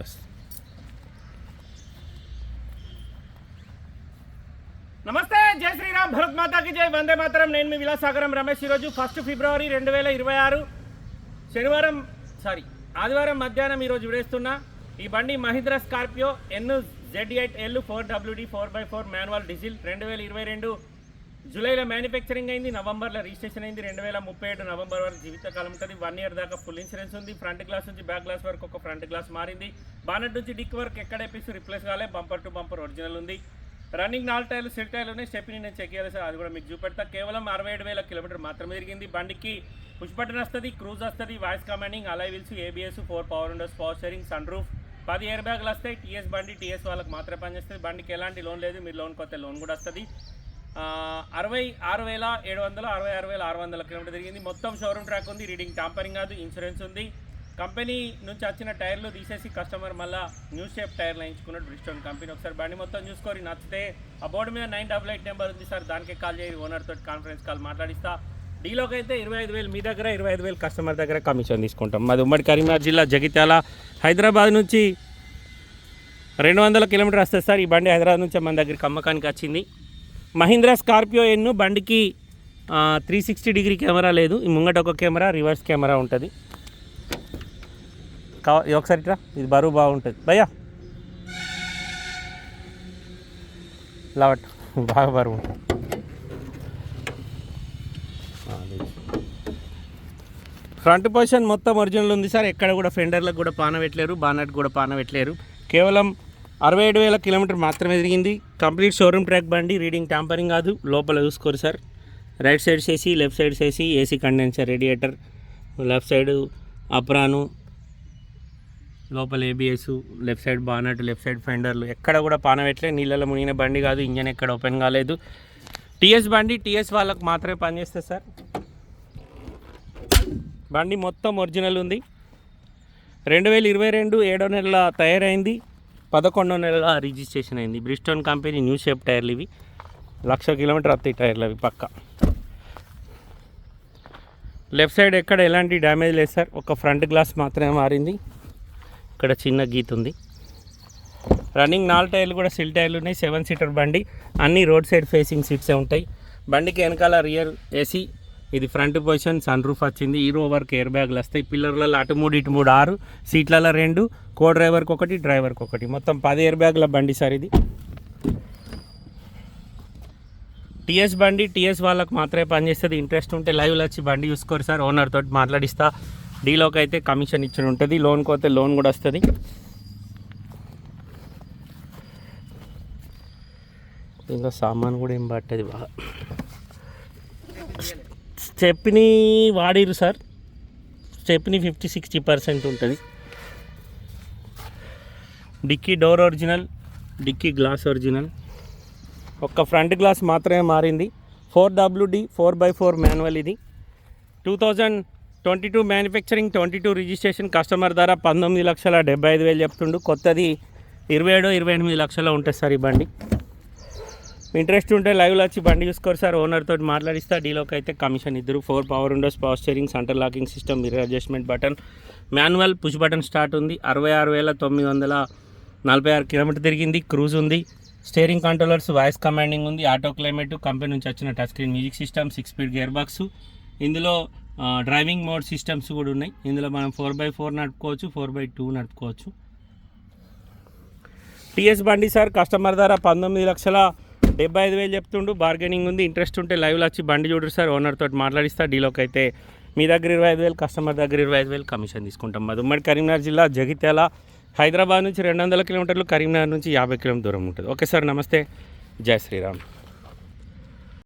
Bus నమస్తే జై శ్రీరామ్ భరత్ మాతాకి జై వందే మాతరం. నేను మీ విలాసాగరం రమేష్. ఈరోజు ఫస్ట్ ఫిబ్రవరి రెండు వేల ఇరవై ఆరు శనివారం సారీ ఆదివారం మధ్యాహ్నం ఈరోజు విడేస్తున్నా ఈ బండి Mahindra Scorpio N Z eight L four WD four by four manual diesel రెండు వేల ఇరవై రెండు జూలైలో మ్యానుఫ్యాక్చరింగ్ అయింది నవంబర్లో రిజిస్ట్రేషన్ అయింది రెండు వేల ముప్పై ఏడు నవంబర్ వరకు జీవితకాలం ఉంటుంది. వన్ ఇయర్ దాకా ఫుల్ ఇన్సూరెన్స్ ఉంది. ఫ్రంట్ గ్లాస్ నుంచి బ్యాక్ గ్లాస్ వరకు ఒక ఫ్రంట్ గ్లాస్ మారింది. బానెట్ నుంచి డిక్ వరకు ఎక్కడ పీస్ రిప్లేస్ కాలే. బంపర్ టు బంపర్ ఒరిజినల్ ఉంది. రన్నింగ్ నాలుగు టైర్లు సెల్ టైర్లు ఉన్నాయి. స్టెప్ని నేను చెక్ చేయాలి సార్. అది కూడా మీకు చూపెడతా. కేవలం అరవై ఏడు వేల కిలోమీటర్ మాత్రమే తిరిగింది. బండికి పుష్ బటన్ వస్తుంది క్రూజ్ వస్తుంది voice commanding alloy wheels ABS four power windows power steering sun roof పది ఇయర్ బ్యాగ్లు వస్తాయి. టీఎస్ బండి టీఎస్ వాళ్ళకి మాత్రమే పనిచేస్తుంది. బండికి ఎలాంటి లోన్ లేదు. మీరు లోన్ కొత్త లోన్ కూడా వస్తుంది. అరవై ఆరు వేల ఏడు వందల అరవై ఆరు వేల ఆరు వందల కిలోమీటర్ తిరిగింది. మొత్తం షోరూమ్ ట్రాక్ ఉంది రీడింగ్ టాంపరింగ్ కాదు ఇన్సూరెన్స్ ఉంది. కంపెనీ నుంచి వచ్చిన టైర్లు తీసేసి కస్టమర్ మళ్ళీ న్యూ షేప్ టైర్లు వేయించుకున్నాడు బ్రిస్టోన్ కంపెనీ. ఒకసారి బండి మొత్తం చూసుకొని నచ్చితే ఆ బోర్డు మీద నైన్ డబల్ ఎయిట్ నెంబర్ ఉంది సార్ దానికే కాల్ చేయి ఓనర్ తోటి కాన్ఫరెన్స్ కాల్ మాట్లాడిస్తా. డీలోకి అయితే ఇరవై ఐదు వేలు మీ దగ్గర ఇరవై ఐదు వేలు కస్టమర్ దగ్గర కమిషన్ తీసుకుంటాం. మాది ఉమ్మడి కరీంనగర్ జిల్లా జగిత్యాల. హైదరాబాద్ నుంచి రెండు వందల కిలోమీటర్ వస్తుంది సార్ ఈ బండి హైదరాబాద్ నుంచి మన దగ్గరికి అమ్మకానికి వచ్చింది. మహీంద్రా స్కార్పియో ఎన్ను బండికి త్రీ సిక్స్టీ డిగ్రీ కెమెరా లేదు. ఈ ముంగట ఒక కెమెరా రివర్స్ కెమెరా ఉంటుంది. కావ ఒకసారి ఇట్రా ఇది బరువు బాగుంటుంది. భయ్యా. లవట్ బాగా బరువు ఫ్రంట్ పొజిషన్ మొత్తం ఒరిజినల్ ఉంది సార్. ఎక్కడ కూడా ఫెండర్లకు కూడా పాన పెట్టలేరు బానట్ కూడా పాన పెట్టలేరు. కేవలం అరవై ఏడు వేల కిలోమీటర్ మాత్రమే తిరిగింది. కంప్లీట్ షోరూమ్ ట్రాక్ బండి రీడింగ్ టాంపరింగ్ కాదు. లోపల చూసుకోరు సార్. రైట్ సైడ్ చేసి లెఫ్ట్ సైడ్ చేసి AC condenser radiator left side apron లోపల ABS left side bonnet left side ఫెండర్లు. ఎక్కడ కూడా పాన నీళ్ళలో మునిగిన బండి కాదు. ఇంజన్ ఎక్కడ ఓపెన్ కాలేదు. టీఎస్ బండి టీఎస్ వాళ్ళకు మాత్రమే పనిచేస్తుంది సార్. బండి మొత్తం ఒరిజినల్ ఉంది. రెండు వేల ఇరవై రెండు ఏడో నెలల తయారైంది. పదకొండో నెల రిజిస్ట్రేషన్ అయింది. బ్రిస్టోన్ కంపెనీ న్యూ షేప్ టైర్లు ఇవి. లక్ష కిలోమీటర్ వస్తాయి టైర్లు అవి పక్క. లెఫ్ట్ సైడ్ ఎక్కడ ఎలాంటి డ్యామేజ్ లేదు సార్. ఒక ఫ్రంట్ గ్లాస్ మాత్రమే మారింది. ఇక్కడ చిన్న గీత ఉంది. రన్నింగ్ నాలుగు టైర్లు కూడా సిల్ టైర్లు ఉన్నాయి. సెవెన్ సీటర్ బండి. అన్ని రోడ్ సైడ్ ఫేసింగ్ సీట్సే ఉంటాయి. బండికి వెనకాల రియర్ ఏసీ ఇది ఫ్రంట్ పొజిషన్ సన్ రూఫ్ వచ్చింది. హీరో వర్క్ ఎయిర్ బ్యాగ్లు వస్తాయి పిల్లర్లలో అటు మూడు ఇటు మూడు ఆరు. సీట్లలో రెండు. కో డ్రైవర్కి ఒకటి డ్రైవర్కి ఒకటి. మొత్తం పది ఎయిర్ బ్యాగ్ల బండి సార్ ఇది. టీఎస్ బండి టీఎస్ వాళ్ళకి మాత్రమే పనిచేస్తుంది. ఇంట్రెస్ట్ ఉంటే లైవ్లో వచ్చి బండి చూసుకోరు సార్. ఓనర్ తోటి మాట్లాడిస్తా. డీలోకి అయితే కమిషన్ ఇచ్చి ఉంటుంది. లోన్కి పోతే లోన్ కూడా వస్తుంది. ఇంకా సామాన్ కూడా ఏం పట్టదు బాగా. Stepney వాడిరు sir. Stepney fifty sixty percent ఉంటుంది. Dicky door original dicky glass original. ఒక్క ఫ్రంట్ గ్లాస్ మాత్రమే మారింది. Four WD four by four manual ఇది. Two thousand twenty two manufacturing twenty two registration customer ధర పంతొమ్మిది లక్షల డెబ్బై ఐదు వేలు చెప్తుండు. కొత్తది ఇరవై ఏడు ఇరవై ఎనిమిది లక్షల ఉంటుంది సార్ ఈ బండి. ఇంట్రెస్ట్ ఉంటే లైవ్లో వచ్చి బండి చూసుకోరు సార్. ఓనర్ తోటి మాట్లాడిస్తా. డీలోకి అయితే కమిషన్ ఇద్దరు. Four power windows power steering centre locking system mirror adjustment button manual push button start ఉంది. అరవై ఆరు వేల తొమ్మిది వందల నలభై ఆరు కిలోమీటర్ తిరిగింది. క్రూజ్ ఉంది. స్టీరింగ్ కంట్రోలర్స్ వాయిస్ కమాండింగ్ ఉంది. ఆటో క్లైమేట్ కంపెనీ నుంచి వచ్చిన touch screen music system six speed gear box ఇందులో డ్రైవింగ్ మోడ్ సిస్టమ్స్ కూడా ఉన్నాయి. ఇందులో మనం ఫోర్ బై ఫోర్ నడుపుకోవచ్చు ఫోర్ బై టూ నడుపుకోవచ్చు. టీఎస్ బండి సార్ కస్టమర్ ధర పంతొమ్మిది లక్షల డెబ్బై ఐదు వేలు చెప్తుండు బార్గెనింగ్ ఉంది ఇంట్రెస్ట్ ఉంటే లైవ్లో వచ్చి బండి చూడరు సార్ ఓనర్ తోటి మాట్లాడిస్తా డీలోకి అయితే. మీ దగ్గర ఇరవై ఐదు వేలు కస్టమర్ దగ్గర ఇరవై ఐదు వేలు కమిషన్ తీసుకుంటాం. మాది ఉమ్మడి కరీంనగర్ జిల్లా జగిత్యాల హైదరాబాద్ నుంచి రెండు వందల కిలోమీటర్లు కరీంనగర్ నుంచి యాభై కిలోమీటర్ దూరం ఉంటుంది. ఓకే సార్ నమస్తే. జై శ్రీరామ్.